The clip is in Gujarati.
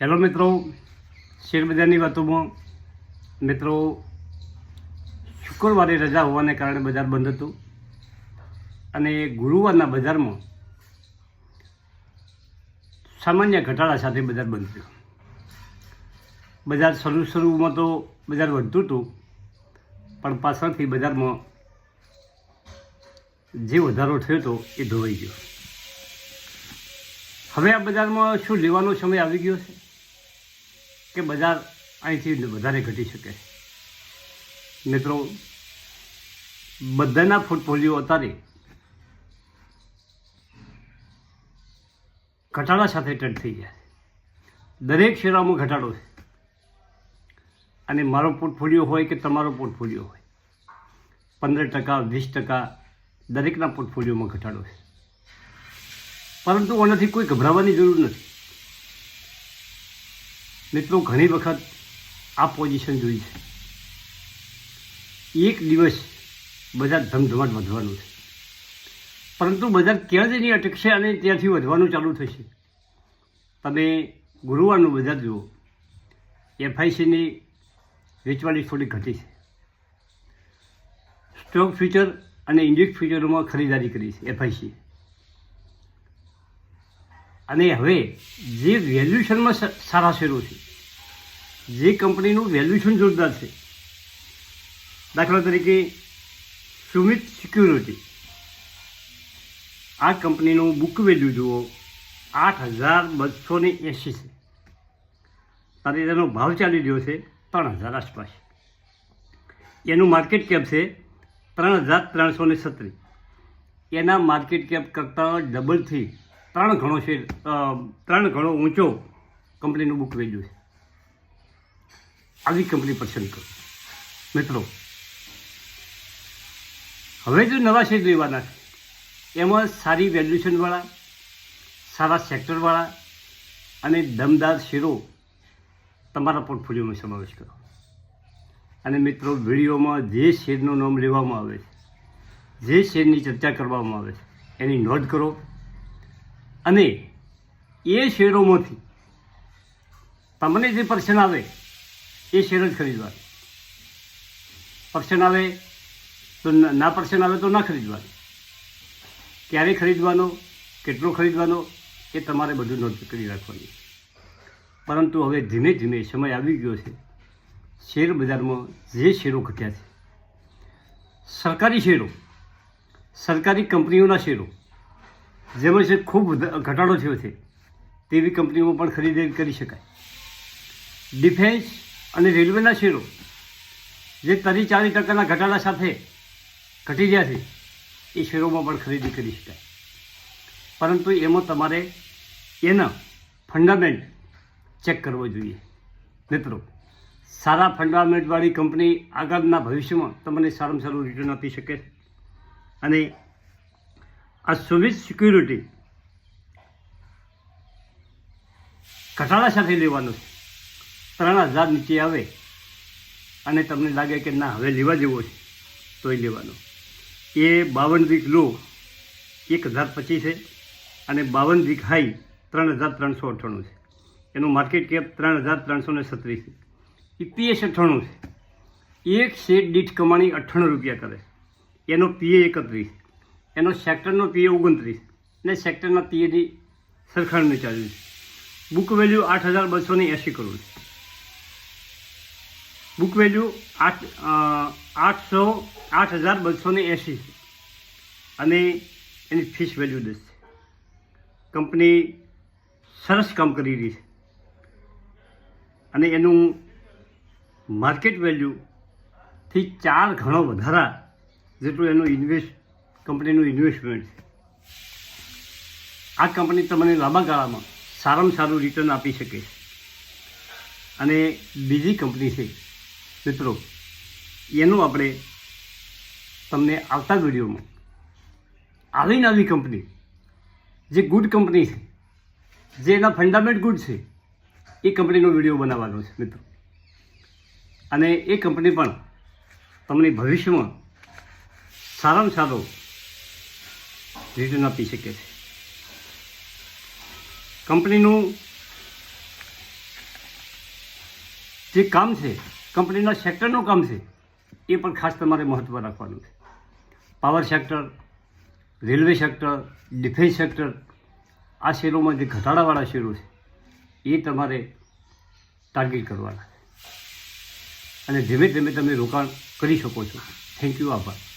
હેલો મિત્રો શેરબજારની વાતોમાં મિત્રો, શુક્રવારે રજા હોવાને કારણે બજાર બંધ હતું અને ગુરુવારના બજારમાં સામાન્ય ઘટાડા સાથે બજાર બંધ થયું. બજાર શરૂ શરૂમાં તો બજાર વધતું હતું, પણ પાછળથી બજારમાં જે વધારો થયો હતો એ ધોવાઈ ગયો. હવે આ બજારમાં શું લેવાનો સમય આવી ગયો છે? કે બજાર અહીંથી વધારે ઘટી શકે. મિત્રો, બધાના પોર્ટફોલિયો અત્યારે ઘટાડા સાથે ટચ થઈ ગયા દરેક શેરોમાં ઘટાડો છે. અને મારો પોર્ટફોલિયો હોય કે તમારો પોર્ટફોલિયો હોય, પંદર ટકા, વીસ ટકા દરેકના પોર્ટફોલિયોમાં ઘટાડો છે. પરંતુ આનાથી કોઈ ગભરાવાની જરૂર નથી. મિત્રો ઘણી વખત આ પોઝિશન જોઈ છે. એક દિવસ બજાર ધમધમાટ વધવાનું છે. પરંતુ બજાર ક્યાં જઈને અટકશે અને ત્યાંથી વધવાનું ચાલુ થશે. તમે ગુરુવારનું બજાર જુઓ. એફઆઈસીની વેચવાની થોડી ઘટી છે. સ્ટોક ફ્યુચર અને ઇન્ડેક્સ ફ્યુચરોમાં ખરીદારી કરી છે એફઆઈસી અને હવે જે વેલ્યુશનમાં સ- સારા શેરો છે, જે કંપનીનું વેલ્યુશન જોરદાર છે, દાખલા તરીકે સુમિત સિક્યુરિટી. આ કંપનીનું બુક વેલ્યુ જુઓ, આઠ હજાર બસો ને એંસી છે. અને તેનો ભાવ ચાલી રહ્યો છે ત્રણ હજાર આસપાસ. એનું માર્કેટ કેપ છે ત્રણ હજાર ત્રણસો ને સત્રી એના માર્કેટ કેપ કરતાં ડબલથી ત્રણ ઘણો છે ત્રણ ઘણો ઊંચો કંપનીનું બુક વેલ્યુ છે. આવી કંપની પસંદ કરો મિત્રો, હવે જો નવા શેર લેવાના છે, એમાં સારી વેલ્યુશનવાળા સારા સેક્ટરવાળા અને દમદાર શેરો તમારા પોર્ટફોલિયોમાં સમાવેશ કરો. અને મિત્રો, વિડીયોમાં જે શેરનું નામ લેવામાં આવે છે, જે શેરની ચર્ચા કરવામાં આવે છે, એની નોંધ કરો. અને એ શેરોમાંથી તમને જે પર્સન આવે, એ શેર જ ખરીદવાનું. પર્સન આવે તો ના પર્સન આવે તો ના ખરીદવાનું. ક્યારે ખરીદવાનો, કેટલો ખરીદવાનો, એ તમારે બધું નોંધ કરી રાખવાની. પરંતુ હવે ધીમે ધીમે સમય આવી ગયો છે. શેર બજારમાં જે શેરો ઘટ્યા છે, સરકારી શેરો, સરકારી કંપનીઓના શેરો જેમાં છે ખૂબ ઘટાડો થયો છે, તેવી કંપનીઓમાં પણ ખરીદી કરી શકાય. ડિફેન્સ અને રેલવેના શેરો, જે ત્રીસ ચાલીસ ટકાના ઘટાડા સાથે ઘટી ગયા છે, એ શેરોમાં પણ ખરીદી કરી શકાય. પરંતુ એમાં તમારે એના ફંડામેન્ટ ચેક કરવો જોઈએ. મિત્રો, સારા ફંડામેન્ટવાળી કંપની આગળના ભવિષ્યમાં તમને સારામાં સારું રિટર્ન આપી શકે. અને આ સુવિધ સિક્યુરિટી ઘટાડા સાથે લેવાનું. છે ત્રણ હજાર નીચે આવે. અને તમને લાગે કે ના, હવે લેવા જેવો છે, તોય લેવાનો. એ બાવન વીક લો એક હજાર પચીસ છે અને બાવન વીક હાઈ ત્રણ હજાર ત્રણસો અઠ્ઠાણું છે. એનું માર્કેટ કેપ ત્રણ હજાર ત્રણસો ને છત્રીસ છે. ઈપીએસ અઠ્ઠાણું છે. એક શેર દીઠ કમાણી અઠ્ઠાણું રૂપિયા કરે. એનો પીએ એકત્રીસ. એનો સેક્ટરનો પીએ ઓગણત્રીસ ને સેક્ટરના પીએની સરખામણી ચાલ્યું છે. બુક વેલ્યુ આઠ હજાર બસો ને એંસી કરોડ બુક વેલ્યુ આઠ આઠસો, આઠ હજાર બસો ને એંસી અને એની ફીસ વેલ્યુ દસ છે. કંપની સરસ કામ કરી રહી છે. અને એનું માર્કેટ વેલ્યુથી ચાર ઘણો વધારા જેટલું એનું ઇન્વેસ્ટ કંપનીનું ઇન્વેસ્ટમેન્ટ આ કંપની તમને લાંબા ગાળામાં સારામાં સારું રિટર્ન આપી શકે અને બીજી કંપની છે, મિત્રો, એનું આપણે તમને આવતા વિડીયોમાં આવી નવી કંપની, જે ગુડ કંપની છે, જે એના ફંડામેન્ટ ગુડ છે, એ કંપનીનો વીડિયો બનાવવાનો છે, મિત્રો. અને એ કંપની પણ તમને ભવિષ્યમાં સારામાં સારો રિટર્ન આપી શકે છે. કંપનીનું જે કામ છે, કંપનીના સેક્ટરનું કામ છે, એ પણ ખાસ તમારે મહત્ત્વ રાખવાનું છે. Power sector, railway sector, defence sector, આ શેરોમાં જે ઘટાડાવાળા શેરો છે, એ તમારે ટાર્ગેટ કરવાના છે. અને ધીમે ધીમે તમે રોકાણ કરી શકો છો. થેન્ક યુ, આભાર.